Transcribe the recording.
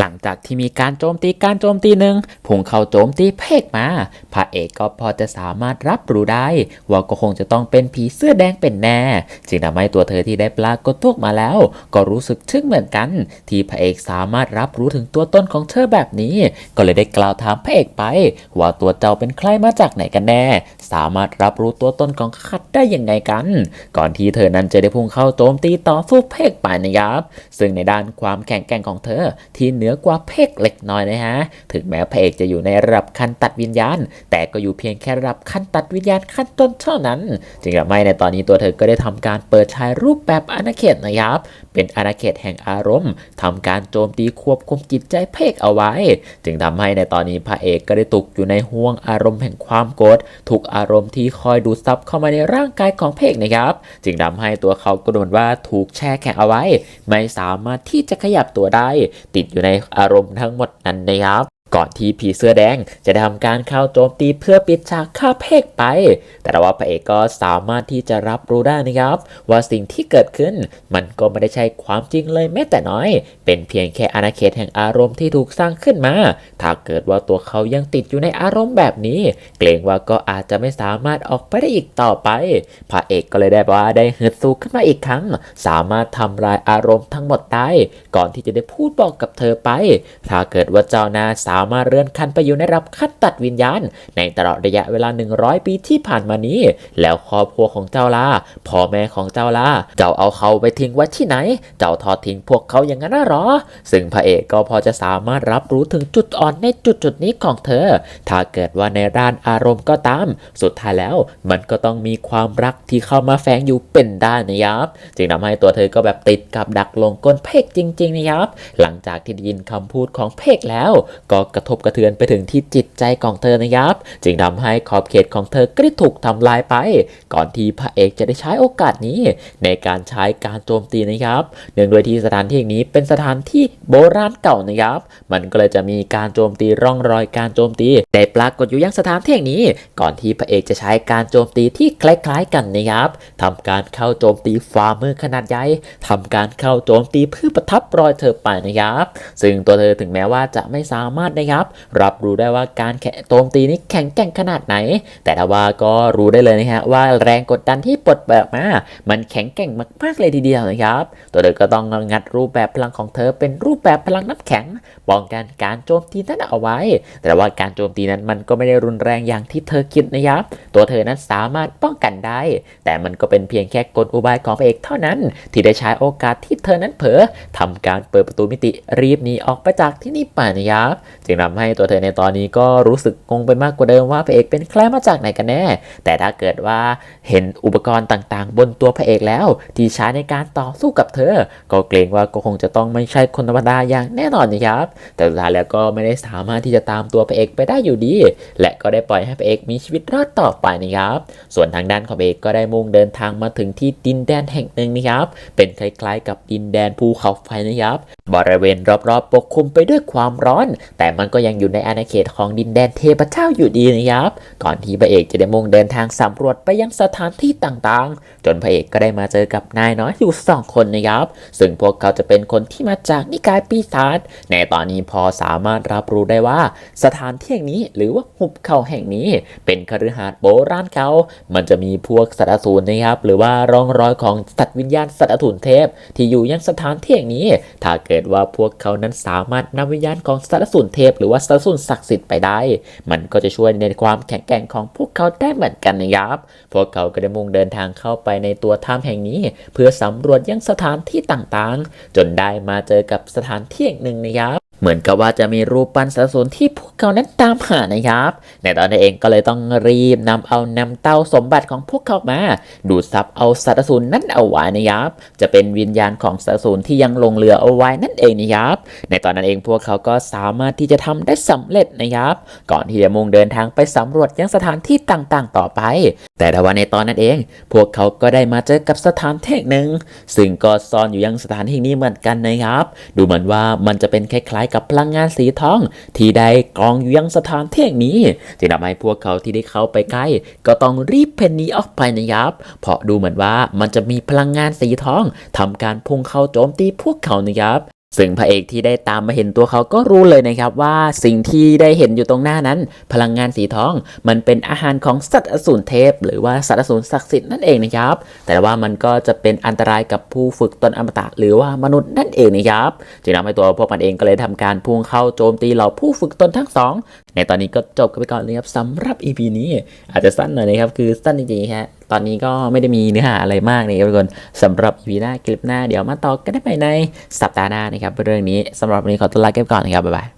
หลังจากที่มีการโจมตีการโจมตีหนึ่งพุ่งเข้าโจมตีเพกมา พระเอกก็พอจะสามารถรับรู้ได้ ว่าก็คงจะต้องเป็นผีเสื้อแดงเป็นแน่จึงทำให้ตัวเธอที่ได้ปรากฏตัวออกมาแล้ว ก็รู้สึกทึ่งเหมือนกัน ที่พระเอกสามารถรับรู้ถึงตัวตนของเธอแบบนี้ ก็เลยได้กล่าวถามพระเอกไป ว่าตัวเจ้าเป็นใครมาจากไหนกันแน่ สามารถรับรู้ตัวตนของข้าได้ยังไงกัน ก่อนที่เธอนั้นจะได้พุ่งเข้าโจมตีต่อสู้เพกไปนะครับ ซึ่งในด้านความแข็งแกร่งของเธอที่เหนือกว่าเพกเล็กน้อยนะฮะ ถึงแม้พระเอกจะอยู่ในระดับขั้นตัดวิญญาณ แต่ก็อยู่เพียงแค่ระดับขั้นตัดวิญญาณขั้นต้นเท่านั้น จึงทำให้ในตอนนี้ตัวเธอก็ได้ทำการเปิดใช้รูปแบบอาณาเขตนะครับ เป็นอาณาเขตแห่งอารมณ์ทำการโจมตีควบคุมจิตใจเพกเอาไว้ จึงทำให้ในตอนนี้พระเอกก็ได้ตกอยู่ในห่วงอารมณ์แห่งความโกรธถูกอารมณ์ที่คอยดูดซับเข้ามาในร่างกายของเพกนะครับ จึงทำให้ตัวเขาก็ดูเหมือนว่าถูกแช่แข็งเอาไว้ ไม่สามารถที่จะขยับตัวได้ ติดอยู่ในอารมณ์ทั้งหมดนั้นนะครับ ก่อนที่ผีเสื้อแดงจะทำการเข้าโจมตีเพื่อปิดฉากฆ่าเพกไป แต่ว่าพระเอกก็สามารถที่จะรับรู้ได้นะครับ ว่าสิ่งที่เกิดขึ้น มันก็ไม่ได้ใช่ความจริงเลยแม้แต่น้อย เป็นเพียงแค่อาณาเขตแห่งอารมณ์ที่ถูกสร้างขึ้นมา ถ้าเกิดว่าตัวเขายังติดอยู่ในอารมณ์แบบนี้ เกรงว่าก็อาจจะไม่สามารถออกไปได้อีกต่อไป พระเอกก็เลยได้ว่าได้ฮึดสู้ขึ้นมาอีกครั้ง สามารถทำลายอารมณ์ทั้งหมดได้ ก่อนที่จะได้พูดบอกกับเธอไป ถ้าเกิดว่าเจ้านาสามารถเลื่อนขั้นไปอยู่ในระดับขั้นตัดวิญญาณ ในตลอดระยะเวลา 100 ปีที่ผ่านมานี้ แล้วครอบครัวของเจ้าล่ะพ่อแม่ของเจ้าล่ะเจ้าเอาเขาไปทิ้งไว้ที่ไหน เจ้าทอดทิ้งพวกเขาอย่างนั้นหรอ ซึ่งพระเอกก็พอจะสามารถรับรู้ถึงจุดอ่อนในจุดจุดนี้ของเธอ ถ้าเกิดว่าในด้านอารมณ์ก็ตาม สุดท้ายแล้วมันก็ต้องมีความรักที่เข้ามาแฝงอยู่เป็นได้นะครับ จึงทำให้ตัวเธอก็แบบติดกับดักลงก้นเพกจริงๆนะครับ หลังจากที่ได้ยินคำพูดของเพกแล้ว ก็กระทบกระเทือนไปถึงที่จิตใจของเธอนะครับ จึงทำให้ขอบเขตของเธอก็ได้ถูกทำลายไป ก่อนที่พระเอกจะได้ใช้โอกาสนี้ ในการใช้การโจมตีนะครับเนื่องด้วยที่สถานที่แห่งนี้เป็นสถานที่โบราณเก่านะครับ มันก็เลยจะมีการโจมตีร่องรอยการโจมตีได้ปรากฏอยู่ยังสถานที่แห่งนี้ ก่อนที่พระเอกจะใช้การโจมตีที่คล้ายๆกันนะครับทำการเข้าโจมตีฝ่ามือขนาดใหญ่ทำการเข้าโจมตีเพื่อประทับรอยเธอไปนะครับ ซึ่งตัวเธอถึงแม้ว่าจะไม่สามารถนะครับ รับรู้ได้ว่าการแข่โจมตีนี้แข็งแกร่งขนาดไหน แต่ถ้าว่าก็รู้ได้เลยนะฮะว่าแรงกดดันที่ปลดแบบมา มันแข็งแกร่งมากๆเลยทีเดียวนะครับ ตัวเธอก็ต้องงัดรูปแบบพลังของเธอเป็นรูปแบบพลังน้ำแข็งป้องกันการโจมตีนั้นเอาไว้ แต่ว่าการโจมตีนั้นมันก็ไม่ได้รุนแรงอย่างที่เธอคิดนะครับ ตัวเธอนั้นสามารถป้องกันได้ แต่มันก็เป็นเพียงแค่กลอุบายของพระเอกเท่านั้น ที่ได้ใช้โอกาสที่เธอนั้นเผลอทำการเปิดประตูมิติรีบหนีออกไปจากที่นี่ไปนะครับจึงทำให้ตัวเธอในตอนนี้ก็รู้สึกงงไปมากกว่าเดิมว่าพระเอกเป็นใครมาจากไหนกันแน่ แต่ถ้าเกิดว่าเห็นอุปกรณ์ต่างๆ บนตัวพระเอกแล้ว ที่ใช้ในการต่อสู้กับเธอ ก็เกรงว่าก็คงจะต้องไม่ใช่คนธรรมดาอย่างแน่นอนนะครับ แต่สุดท้ายแล้วก็ไม่ได้สามารถที่จะตามตัวพระเอกไปได้อยู่ดี และก็ได้ปล่อยให้พระเอกมีชีวิตรอดต่อไปนะครับ ส่วนทางด้านของพระเอกก็ได้มุ่งเดินทางมาถึงที่ดินแดนแห่งหนึ่งนะครับ เป็นคล้ายๆ กับดินแดนภูเขาไฟนะครับ บริเวณรอบๆ ปกคลุมไปด้วยความร้อน แต่มันก็ยังอยู่ในอาณาเขตของดินแดนเทพเจ้าอยู่ดีนะครับ ก่อนที่พระเอกจะได้มุ่งเดินทางสำรวจไปยังสถานที่ต่างๆ จนพระเอกก็ได้มาเจอกับนายน้อยอยู่สองคนนะครับ ซึ่งพวกเขาจะเป็นคนที่มาจากนิกายปีศาจ ในตอนนี้พอสามารถรับรู้ได้ว่า สถานที่แห่งนี้หรือว่าหุบเขาแห่งนี้ เป็นคฤหาสน์โบราณเก่า มันจะมีพวกสัตว์อสูรนะครับ หรือว่าร่องรอยของสัตว์วิญญาณสัตว์อสูรเทพ ที่อยู่ยังสถานที่แห่งนี้ ถ้าเกิดว่าพวกเขานั้นสามารถนำวิญญาณของสารสูนเทพหรือว่าสารสูนศักดิ์สิทธิ์ไปได้ มันก็จะช่วยในความแข็งแกร่งของพวกเขาได้เหมือนกันนะครับ พวกเขาก็ได้มุ่งเดินทางเข้าไปในตัวถ้ำแห่งนี้ เพื่อสำรวจยังสถานที่ต่างๆ จนได้มาเจอกับสถานที่แห่งหนึ่งนะครับ เหมือนกับว่าจะมีรูปปั้นสัตว์สูนที่พวกเขานั้นตามหานะครับ ในตอนนี้นเองก็เลยต้องรีบนำเอานำเต้าสมบัติของพวกเขามา ดูดซับเอาสัตว์สูนนั้นเอาไว้นะครับ จะเป็นวิญญาณของสัตว์สูนที่ยังลงเรือเอาไว้นั่นเองนะครับ ในตอนนั้นเองพวกเขาก็สามารถที่จะทำได้สำเร็จนะครับ ก่อนที่จะมุ่งเดินทางไปสำรวจยังสถานที่ต่างๆ ต่อไปแต่ถ้าว่าในตอนนั้นเอง พวกเขาก็ได้มาเจอกับสถานที่หนึ่งซึ่งก็ซ่อนอยู่ยังสถานที่นี้เหมือนกันนะครับ ดูเหมือนว่ามันจะเป็นคล้ายๆ กับพลังงานสีทอง ที่ได้กองอยู่ยังสถานที่นี้จึงทำให้พวกเขาที่ได้เข้าไปใกล้ ก็ต้องรีบเพนหนีออกไปนะครับ เพราะดูเหมือนว่ามันจะมีพลังงานสีทองทำการพุ่งเข้าโจมตีพวกเขานะครับ ซึ่งพระเอกที่ได้ตามมาเห็นตัวเขาก็รู้เลยนะครับว่าสิ่งที่ได้เห็นอยู่ตรงหน้านั้น พลังงานสีทองมันเป็นอาหารของสัตว์อสูรเทพ หรือว่าสัตว์อสูรศักดิ์สิทธิ์นั่นเองนะครับ แต่ว่ามันก็จะเป็นอันตรายกับผู้ฝึกตนอมตะหรือว่ามนุษย์นั่นเองนะครับจึงทำให้ตัวพวกมันเองก็เลยทำการพุ่งเข้าโจมตีเหล่าผู้ฝึกตนทั้งสอง ในตอนนี้ก็จบกันไปก่อนเลยครับสำหรับ EP นี้อาจจะสั้นหน่อยนะครับ คือสั้นจริงๆฮะตอนนี้ก็ไม่ได้มีเนื้อหาอะไรมากนะครับทุกคนสำหรับ EP หน้าคลิปหน้าเดี๋ยวมาต่อกันได้ใหม่ในสัปดาห์หน้านะครับเรื่องนี้สำหรับวันนี้ขอตัวลาไปก่อนนะครับบ๊ายบาย